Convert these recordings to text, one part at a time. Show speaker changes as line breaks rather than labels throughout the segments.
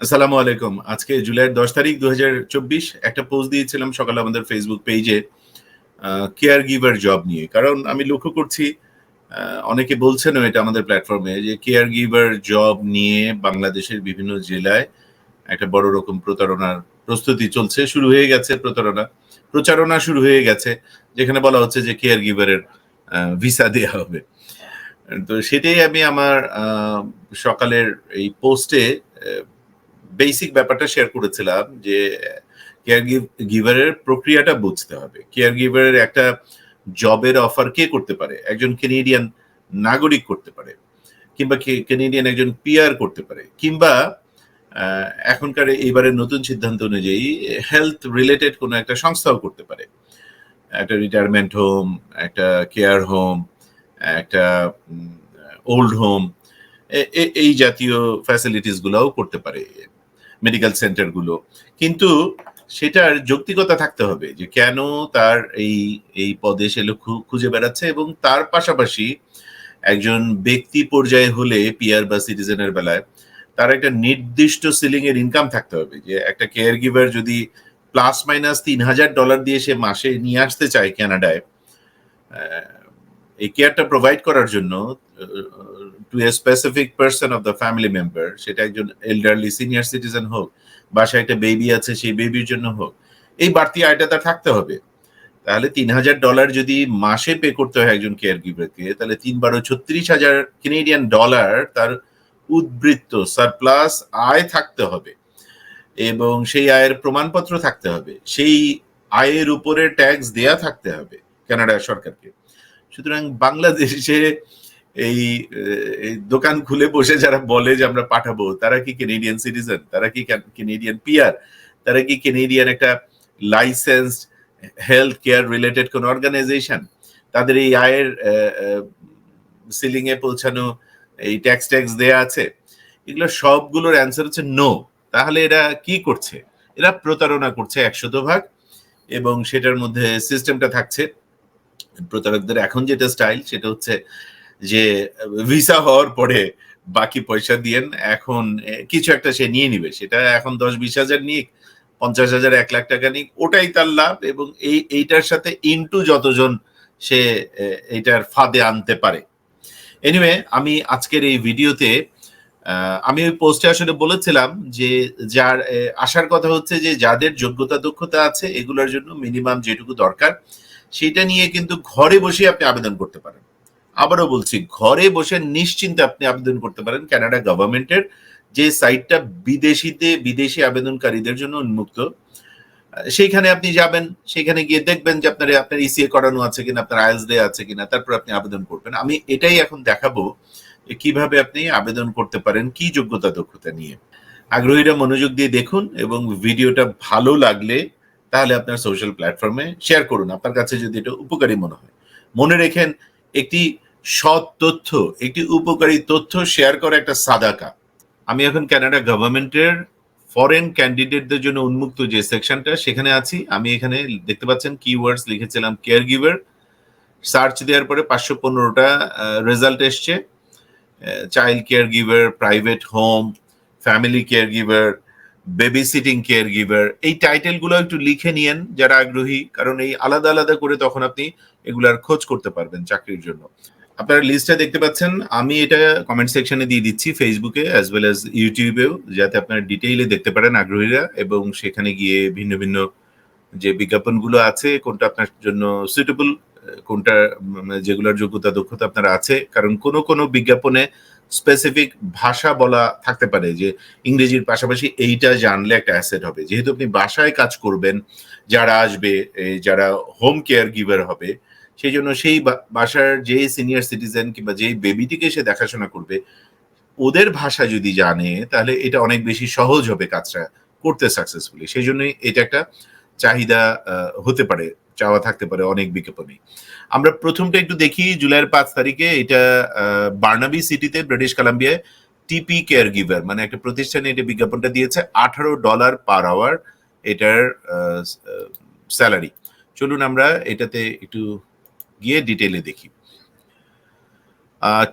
আসসালামু আলাইকুম। আজকে জুলাইয়ের দশ তারিখ দুহাজার চব্বিশ, একটা পোস্ট দিয়েছিলাম সকালে আমাদের ফেসবুক পেজে কেয়ার গিভার জব নিয়ে। কারণ আমি লক্ষ্য করছি অনেকে বলছেন এটা আমাদের প্ল্যাটফর্মে যে কেয়ার গিভার জব নিয়ে বাংলাদেশের বিভিন্ন জেলায় একটা বড় রকম প্রতারণার প্রস্তুতি চলছে, শুরু হয়ে গেছে প্রতারণা। প্রচারণা শুরু হয়ে গেছে, যেখানে বলা হচ্ছে যে কেয়ার গিভারের ভিসা দেওয়া হবে। তো সেটাই আমি আমার সকালের এই পোস্টে বেসিক ব্যাপারটা শেয়ার করেছিলাম যে কেয়ার গিভারের প্রক্রিয়াটা বুঝতে হবে। কেয়ার গিভারের একটা জবের অফার কে করতে পারে? একজন কেনেডিয়ান নাগরিক করতে পারে, কিংবা কেনেডিয়ান একজন পিয়ার করতে পারে, কিংবা এখনকার এইবারের নতুন সিদ্ধান্ত অনুযায়ী হেলথ রিলেটেড কোনো একটা সংস্থাও করতে পারে। একটা রিটায়ারমেন্ট হোম একটা কেয়ার হোম একটা ওল্ড হোম এই জাতীয় ফ্যাসিলিটিস গুলোও করতে পারে। মেডিকেল সেন্টারগুলো। কিন্তু সেটার যৌক্তিকতা থাকতে হবে যে কেন তার এই এই পদে সে খুঁজে বেড়াচ্ছে এবং তার পাশাপাশি একজন ব্যক্তি পর্যায়ে হলে পিয়ার বা সিটিজেনের বেলায় তার একটা নির্দিষ্ট সিলিং এর ইনকাম থাকতে হবে যে একটা কেয়ার গিভার যদি প্লাস মাইনাস তিন হাজার ডলার দিয়ে সে মাসে নিয়ে আসতে চায় কানাডায় আহ, এই কেয়ারটা প্রোভাইড করার জন্য to a specific person of the family member সেটা একজন এল্ডারলি সিনিয়র সিটিজেন হোক, বাসায় একটা বেবি আছে, সেই বেবির জন্য হোক, এই বাড়তি আয়টা তার থাকতে হবে। তাহলে তিন হাজার ডলার যদি মাসে পে করতে হয় একজন কেয়ার গিভারকে তাহলে তিন বারো ছত্রিশ হাজার কেনেডিয়ান ডলার তার উদ্বৃত্ত সারপ্লাস আয় থাকতে হবে। এবং সেই আয়ের প্রমাণপত্র থাকতে হবে। সেই আয়ের উপরে ট্যাক্স দেয়া থাকতে হবে কানাডা সরকারকে। সুতরাং বাংলাদেশে এই দোকান খুলে বসে যারা বলে যে আমরা পাঠাবো, তারা কি কেনেডিয়ান সিটিজেন তারা কি কেনেডিয়ান পিয়ার তারা কি কেনেডিয়ান একটা লাইসেন্স হেলথ কেয়ার রিলেটেড কোন অর্গানাইজেশন তাদের এই আয়ের সিলিং এ পৌঁছানো, এই ট্যাক্স ট্যাক্স দেয়া আছে। এগুলো সবগুলোর অ্যান্সার হচ্ছে নো তাহলে এরা কি করছে? এরা প্রতারণা করছে একশত ভাগ এবং সেটার মধ্যে সিস্টেমটা থাকছে। প্রতারকদের এখন যেটা স্টাইল সেটা হচ্ছে যে ভিসা হওয়ার পরে বাকি পয়সা দিয়েন, এখন কিছু একটা সে নিয়ে নিবে। সেটা এখন দশ বিশ হাজার নিক, পঞ্চাশ হাজার, এক লাখ টাকা নিক, ওটাই তার লাভ এবং এই, এইটার সাথে ইনটু যতজন সে এইটার ফাঁদে আনতে পারে। এনিওয়ে আমি আজকের এই ভিডিওতে আমি ওই পোস্টে আসলে বলেছিলাম যে যার আসার কথা হচ্ছে যে যাদের যোগ্যতা, দক্ষতা আছে, এগুলোর জন্য মিনিমাম যেটুকু দরকার, সেটা নিয়ে কিন্তু ঘরে বসে আপনি আবেদন করতে পারেন। আবারও বলছি, ঘরে বসে নিশ্চিন্তে আপনি আবেদন করতে পারেন। কানাডা গভর্নমেন্টের যে সাইটটা বিদেশিতে, বিদেশি আবেদনকারীদের জন্য উন্মুক্ত, সেইখানে আপনি যাবেন সেখানে গিয়ে দেখবেন যে আপনার আপনার ইসিএ করানো আছে কিনা, আপনার আইএলস দেয়া আছে কিনা, তারপর আপনি আবেদন করবেন। আমি এটাই এখন দেখাবো কীভাবে আপনি আবেদন করতে পারেন, কি যোগ্যতা, দক্ষতা নিয়ে। আগ্রহীরা মনোযোগ দিয়ে দেখুন এবং ভিডিওটা ভালো লাগলে তাহলে আপনার সোশ্যাল প্ল্যাটফর্মে শেয়ার করুন। আপনার কাছে যদি এটা উপকারী মনে হয়। মনে রেখেন, একটি সৎ তথ্য, একটি উপকারী তথ্য শেয়ার করা একটা সাদাকা। আমি এখন ক্যানাডা গভর্নমেন্টের ফরেন ক্যান্ডিডেটদের জন্য উন্মুক্ত যে সেকশনটা সেখানে আছি। আমি এখানে দেখতে পাচ্ছেন কিওয়ার্ডস লিখেছিলাম কেয়ার গিভার সার্চ দেওয়ার পরে পাঁচশো পনেরোটা রেজাল্ট এসছে। Child caregiver private home family caregiver babysitting caregiver এই টাইটেলগুলো একটু লিখে নিয়েন যারা আগ্রহী, কারণ এই আলাদা আলাদা করে তখন আপনি এগুলার খোঁজ করতে পারবেন চাকরির জন্য। আপনারা লিস্টটা দেখতে পাচ্ছেন আমি এটা কমেন্ট সেকশনে দিয়ে দিচ্ছি ফেসবুকে অ্যাজ ওয়েল অ্যাজ ইউটিউবেও যাতে আপনারা ডিটেইলে দেখতে পারেন আগ্রহীরা এবং সেখানে গিয়ে ভিন্ন ভিন্ন যে বিজ্ঞাপনগুলো আছে কোনটা আপনার জন্য সুইটেবল কোনটা উম, যেগুলোর যোগ্যতা দক্ষতা আপনার আছে কারণ কোন কোন বিজ্ঞাপনে স্পেসিফিক ভাষা বলা থাকতে পারে যে ইংরেজির পাশাপাশি এইটা জানলে একটা অ্যাসেট হবে। যেহেতু আপনি বাসায় কাজ করবেন যারা আসবে যারা হোম কেয়ার গিভার হবে সেই জন্য সেই বাসার যে সিনিয়র সিটিজেন কিংবা যেই বেবিটিকে সে দেখাশোনা করবে, ওদের ভাষা যদি জানে, তাহলে এটা অনেক বেশি সহজ হবে কাজটা করতে সাকসেসফুলি সেই জন্যই এটা একটা চাহিদা হতে পারে, চাওয়া থাকতে পারে অনেক বিজ্ঞাপনে আমরা প্রথমটা একটু দেখি, জুলাইয়ের পাঁচ তারিখে এটা বার্নাবি সিটিতে ব্রিটিশ কলাম্বিয়ায় টিপি কেয়ার গিভার মানে একটা প্রতিষ্ঠানে এটা বিজ্ঞাপনটা দিয়েছে, আঠারো ডলার পার আওয়ার এটার স্যালারি চলুন আমরা এটাতে একটু গিয়ে ডিটেলে দেখি।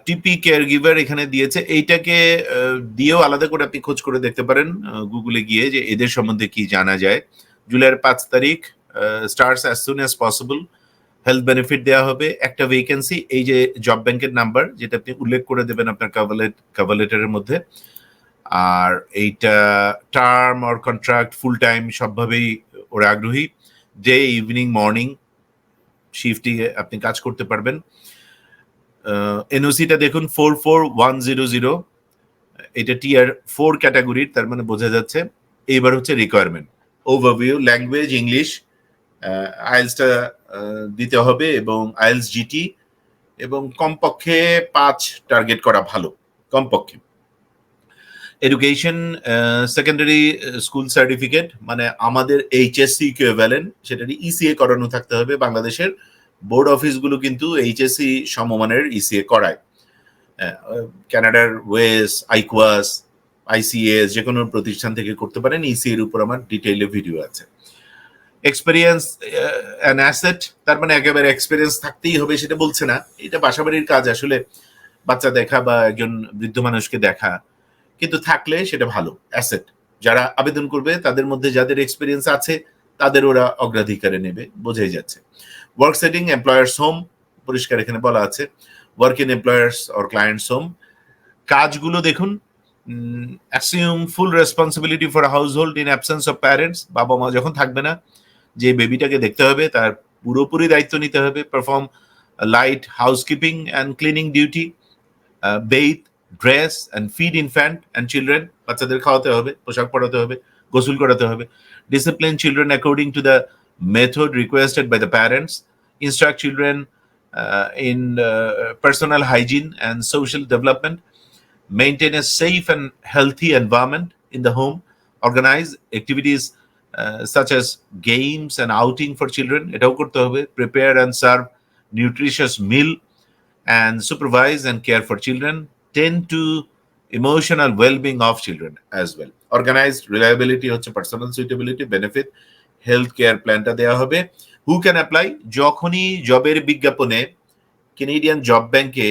টিপি কেয়ার গিভার এখানে দিয়েছে, এইটাকে দিয়েও আলাদা করে আপনি খোঁজ করে দেখতে পারেন গুগলে গিয়ে যে এদের সম্বন্ধে কি জানা যায়। জুলাইয়ের পাঁচ তারিখ starts as soon as possible health benefit দেওয়া হবে, একটা ভেকেন্সি এই যে জব ব্যাংকের নাম্বার যেটা আপনি উল্লেখ করে দেবেন আপনার কাভালেট কাভালেটারের মধ্যে। আর এইটা term or contract full time সবভাবেই ওরা আগ্রহী। ডে ইভিনিং মর্নিং শিফটে আপনি কাজ করতে পারবেন। এনওসিটা দেখুন four four one zero zero এটা টিয়ার ফোর ক্যাটাগরির তার মানে বোঝা যাচ্ছে। এইবার হচ্ছে রিকোয়ারমেন্ট ওভারভিউ ল্যাঙ্গুয়েজ ইংলিশ আইএলসটা দিতে হবে এবং আইএলস জিটি এবং কমপক্ষে পাঁচ টার্গেট করা ভালো, কমপক্ষে। এডুকেশন সেকেন্ডারি স্কুল সার্টিফিকেট মানে আমাদের এইচএসসি ইকুইভ্যালেন্ট সেটারই ইসিএ করানো থাকতে হবে বাংলাদেশের। বোর্ড অফিসগুলো কিন্তু এইচএসসি সমমানের ইসিএ করায়। আহ, কানাডার ওয়েস আইকুয়াস আইসিএস যে কোনো প্রতিষ্ঠান থেকে করতে পারেন ইসি এর উপর আমার ডিটেইলে ভিডিও আছে। এক্সপেরিয়েন্স অ্যান অ্যাসেট তার মানে একেবারে এক্সপেরিয়েন্স থাকতেই হবে সেটা বলছে না। এটা বাসাবাড়ির কাজ আসলে বাচ্চা দেখা বা একজন বৃদ্ধ মানুষকে দেখা। কিন্তু থাকলে সেটা ভালো অ্যাসেট। যারা আবেদন করবে, তাদের মধ্যে যাদের এক্সপিরিয়েন্স আছে, তাদের ওরা অগ্রাধিকারে নেবে, বোঝাই যাচ্ছে। ওয়ার্ক সেটিং এমপ্লয়ার্স হোম পরিষ্কার এখানে বলা আছে। Work in employers or clients home কাজগুলো দেখুন assume full responsibility for household in absence of parents বাবা মা যখন থাকবে না, যে বেবিটাকে দেখতে হবে, তার পুরোপুরি দায়িত্ব নিতে হবে। Perform light housekeeping and cleaning duty bathe dress and feed infant and children বাচ্চাদের খাওয়াতে হবে পোশাক পরাতে হবে গোসল করাতে হবে discipline children according to the method requested by the parents instruct children uh, in uh, personal hygiene and social development, maintain a safe and healthy environment in the home, organize activities uh, such as games and outing for children, এটাও করতে হবে, prepare and serve nutritious meal and supervise and care for children, tend to emotional well-being of children as well. Organized reliability হচ্ছে personal suitability, benefit, health care প্ল্যানটা দেওয়া হবে। Who can apply যখনই জবের বিজ্ঞাপনে কেনেডিয়ান জব ব্যাংকে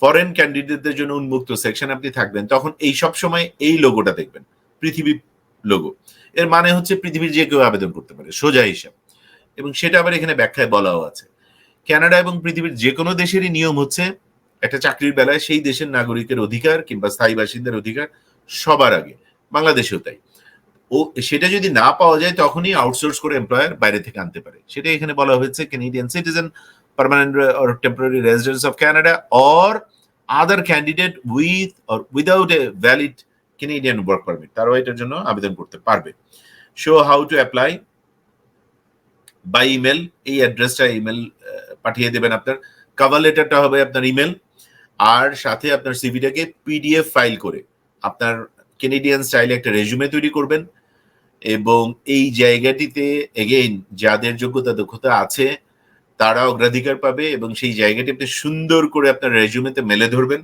foreign ক্যান্ডিডেটদের জন্য উন্মুক্ত সেকশন আপনি থাকবেন তখন এই সব সময় এই লোগোটা দেখবেন পৃথিবী লোগো এর মানে হচ্ছে পৃথিবীর যে কেউ আবেদন করতে পারে সোজা হিসাব। এবং সেটা আবার এখানে ব্যাখ্যায় বলাও আছে। কানাডা এবং পৃথিবীর যে কোনো দেশেরই নিয়ম হচ্ছে একটা চাকরির বেলায় সেই দেশের নাগরিকের অধিকার কিংবা স্থায়ী বাসিন্দার অধিকার সবার আগে। বাংলাদেশেও তাই। ও, সেটা যদি না পাওয়া যায় তখনই আউটসোর্স করে এমপ্লয়ার বাইরে থেকে আনতে পারে। সেটা এখানে বলা হয়েছে Canadian citizen permanent temporary residence of Canada or other candidate with or without a valid Canadian work permit তারাও এটার জন্য আবেদন করতে পারবে। Show how to apply by email এই অ্যাড্রেসটা ইমেল পাঠিয়ে দেবেন আপনার। কভার লেটারটা হবে আপনার ইমেল আর সাথে আপনার সিভিটাকে পিডিএফ ফাইল করে আপনার কেনেডিয়ান স্টাইলে একটা রেজুমে তৈরি করবেন এবং এই জায়গাটিতে এগেইন যাদের যোগ্যতা, দক্ষতা আছে তারা অগ্রাধিকার পাবে এবং সেই জায়গাটি আপনি সুন্দর করে আপনার রেজুমেতে মেলে ধরবেন।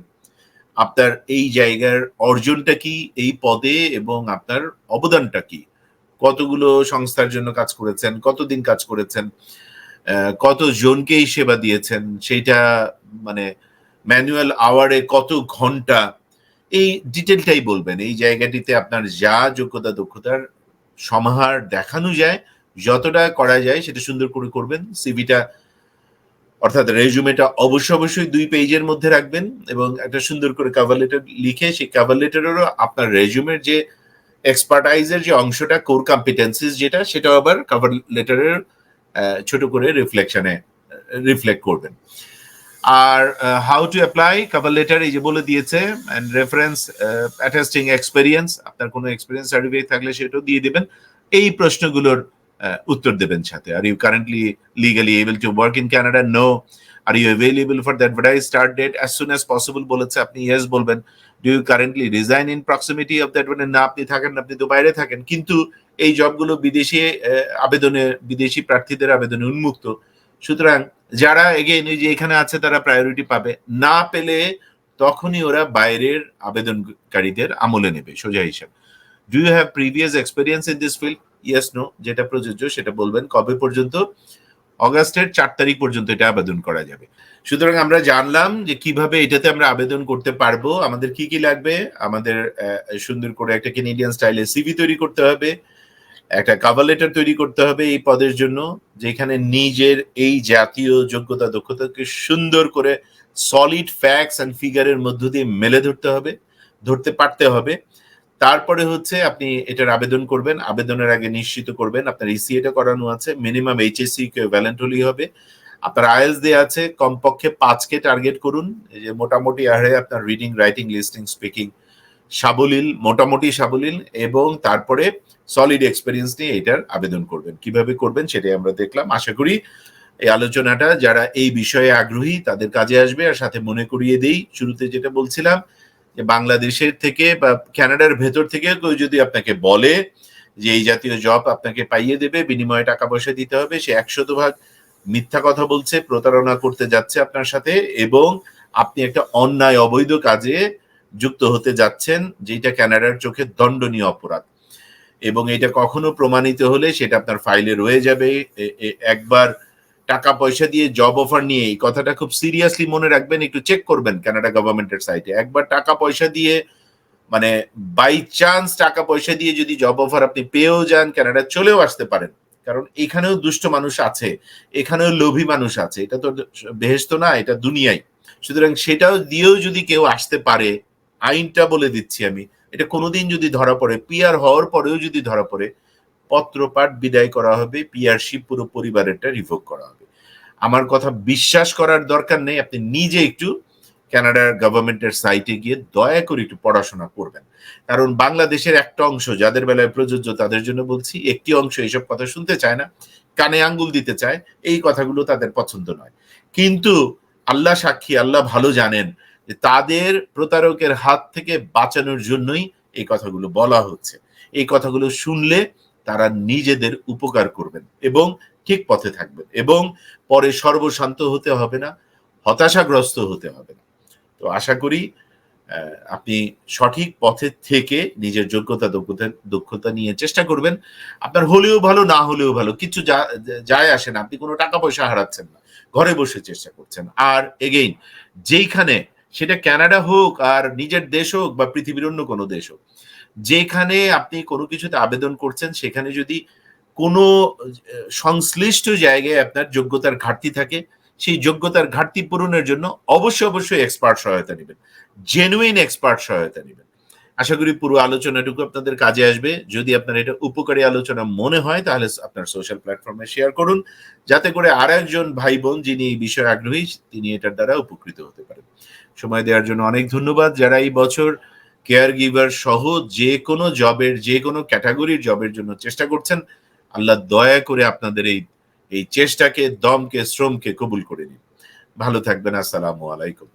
আপনার এই জায়গার অর্জনটা কি, এই পদে এবং আপনার অবদানটা কি? কতগুলো সংস্থার জন্য কাজ করেছেন, কতদিন কাজ করেছেন কত জনকেই সেবা দিয়েছেন সেইটা মানে ম্যানুয়াল আওয়ারে কত ঘণ্টা? এই ডিটেলটাই বলবেন। এই জায়গাটিতে আপনার যা যোগ্যতা, দক্ষতার সমাহার দেখানো যায়, যতটা করা যায় সেটা সুন্দর করে করবেন। সিভিটা অর্থাৎ রেজুমেটা অবশ্যই অবশ্যই দুই পেজের মধ্যে রাখবেন এবং একটা সুন্দর করে কাভার লেটার লিখে সেই কাভার লেটারেরও আপনার রেজুমের যে এক্সপার্টাইজের যে অংশটা কোর কম্পিটেন্সিস যেটা, সেটাও আবার কাভার লেটারের ছোট করে রিফ্লেকশনে রিফ্লেক্ট করবেন। আর how to apply cover letter এই যে বলে দিয়েছে অ্যান্ড রেফারেন্স অ্যাটেস্টিং এক্সপেরিয়েন্স আপনার কোনো এক্সপেরিয়েন্স সার্টিফিকেট থাকলে সেটাও দিয়ে দেবেন। এই প্রশ্নগুলোর উত্তর দেবেন সাথে। Are you currently legally able to work in Canada no are you available for the advertise start date as soon as possible বলেছে, আপনি ইয়েস বলবেন। Do you currently reside in proximity of that মানে না, আপনি থাকেন আপনি তো বাইরে থাকেন। কিন্তু এই জবগুলো বিদেশি আবেদনে, বিদেশি প্রার্থীদের আবেদনে উন্মুক্ত। সুতরাং যারা এগেইন ওই যে এখানে আছে তারা প্রায়োরিটি পাবে। না পেলে তখনই ওরা বাইরের আবেদনকারীদের আমলে নেবে, সোজা হিসাব। Do you have previous experience in this field yes no যেটা প্রযোজ্য সেটা বলবেন। কবে পর্যন্ত? অগাস্টের চার তারিখ পর্যন্ত এটা আবেদন করা যাবে। সুতরাং আমরা জানলাম যে কীভাবে এটাতে আমরা আবেদন করতে পারব। আমাদের কি কি লাগবে? আমাদের সুন্দর করে একটা কেনেডিয়ান স্টাইলে সিভি তৈরি করতে হবে। একটা কাভার লেটার তৈরি করতে হবে এই পদের জন্য, যেখানে নিজের এই জাতীয় যোগ্যতা, দক্ষতাকে সুন্দর করে সলিড ফ্যাক্টস অ্যান্ড ফিগারের মধ্য দিয়ে মেলে ধরতে হবে, ধরতে পারতে হবে। তারপরে হচ্ছে আপনি এটার আবেদন করবেন, আবেদনের আগে নিশ্চিত করবেন, আপনার ইসি ইসিএটা করানো আছে মিনিমাম এইচএসসি ভ্যালেন্ট হলেই হবে। আপনার আইএলস দেওয়া আছে, কমপক্ষে পাঁচকে টার্গেট করুন যে মোটামুটি আরে আপনার রিডিং রাইটিং লিস্টিং স্পিকিং সাবলীল, মোটামুটি সাবলীল, এবং তারপরে সলিড এক্সপিরিয়েন্স নিয়ে এটার আবেদন করবেন। কীভাবে করবেন সেটাই আমরা দেখলাম। আশা করি এই আলোচনাটা যারা এই বিষয়ে আগ্রহী, তাদের কাজে আসবে। আর সাথে মনে করিয়ে দেই, শুরুতে যেটা বলছিলাম যে বাংলাদেশের থেকে বা কানাডার ভেতর থেকে কেউ যদি আপনাকে বলে যে এই জাতীয় জব আপনাকে পাইয়ে দেবে, বিনিময়ে টাকা পয়সা দিতে হবে, সে একশত ভাগ মিথ্যা কথা বলছে, প্রতারণা করতে যাচ্ছে আপনার সাথে, এবং আপনি একটা অন্যায়, অবৈধ কাজে যুক্ত হতে যাচ্ছেন যেটা ক্যানাডার চোখে দণ্ডনীয় অপরাধ। এবং এটা কখনো প্রমাণিত হলে সেটা আপনার ফাইলে রয়ে যাবে। একবার টাকা পয়সা দিয়ে জব অফার নিয়ে এই কথাটা খুব সিরিয়াসলি মনে রাখবেন, একটু চেক করবেন কানাডা গভর্নমেন্টের সাইটে। একবার টাকা পয়সা দিয়ে মানে বাই চান্স টাকা পয়সা দিয়ে যদি জব অফার আপনি পেয়েও যান কানাডা চলেও আসতে পারেন। কারণ এখানেও দুষ্ট মানুষ আছে, এখানেও লোভী মানুষ আছে। এটা তো বেহেস্ত না, এটা দুনিয়াই। সুতরাং সেটাও দিয়েও যদি কেউ আসতে পারে আইনটা বলে দিচ্ছি আমি। এটা কোনোদিন যদি ধরা পড়ে পিআর হওয়ার পরেও যদি ধরা পড়ে, পত্রপাঠ বিদায় করা হবে পিআরশিপ পুরো পরিবারেরটা রিভোক করা হবে। আমার কথা বিশ্বাস করার দরকার নেই, আপনি নিজে একটু কানাডার গভর্নমেন্টের সাইটে গিয়ে দয়া করে একটু পড়াশোনা করবেন। কারণ বাংলাদেশের একটা অংশ, যাদের বেলায় প্রযোজ্য তাদের জন্য বলছি, একটি অংশ এইসব কথা শুনতে চায় না, কানে আঙ্গুল দিতে চায়, এই কথাগুলো তাদের পছন্দ নয়। কিন্তু আল্লাহ সাক্ষী, আল্লাহ ভালো জানেন তাদের প্রতারকের হাত থেকে বাঁচানোর জন্যই এই কথাগুলো বলা হচ্ছে। এই কথাগুলো শুনলে তারা নিজেদের উপকার করবেন এবং ঠিক পথে থাকবেন এবং পরে সর্বশান্ত হতে হবে না, হতাশাগ্রস্ত হতে হবে না। তো আশা করি আপনি সঠিক পথে থেকে নিজের যোগ্যতা, দক্ষতা দক্ষতা নিয়ে চেষ্টা করবেন। আপনার হলেও ভালো, না হলেও ভালো, কিছু যা- যায় আসে না। আপনি কোনো টাকা পয়সা হারাচ্ছেন না। ঘরে বসে চেষ্টা করছেন। আর এগেইন যেইখানে সেটা ক্যানাডা হোক আর নিজের দেশ হোক বা পৃথিবীর অন্য কোনো দেশ হোক, যেখানে আপনি কোনো কিছুতে আবেদন করছেন, সেখানে যদি কোনো সংশ্লিষ্ট জায়গায় আপনার যোগ্যতার ঘাটতি থাকে, সেই যোগ্যতার ঘাটতি পূরণের জন্য অবশ্যই অবশ্যই এক্সপার্ট সহায়তা নেবেন জেনুইন এক্সপার্ট সহায়তা নেবেন। আশা করি পুরো আলোচনাটুকু আপনাদের কাজে আসবে। যদি আপনার এটা উপকারী আলোচনা মনে হয়, তাহলে আপনার সোশ্যাল প্ল্যাটফর্মে শেয়ার করুন, যাতে করে আর একজন ভাই বোন যিনি এই বিষয়ে আগ্রহী, তিনি এটার দ্বারা উপকৃত হতে পারেন। সময় দেওয়ার জন্য অনেক ধন্যবাদ। যারা এই বছর কেয়ার গিভার সহ যে কোনো জবের, যে কোনো ক্যাটাগরির জবের জন্য চেষ্টা করছেন, আল্লাহ দয়া করে আপনাদের এই এই চেষ্টাকে, দমকে, শ্রমকে কবুল করে নিন। ভালো থাকবেন। আসসালামু আলাইকুম।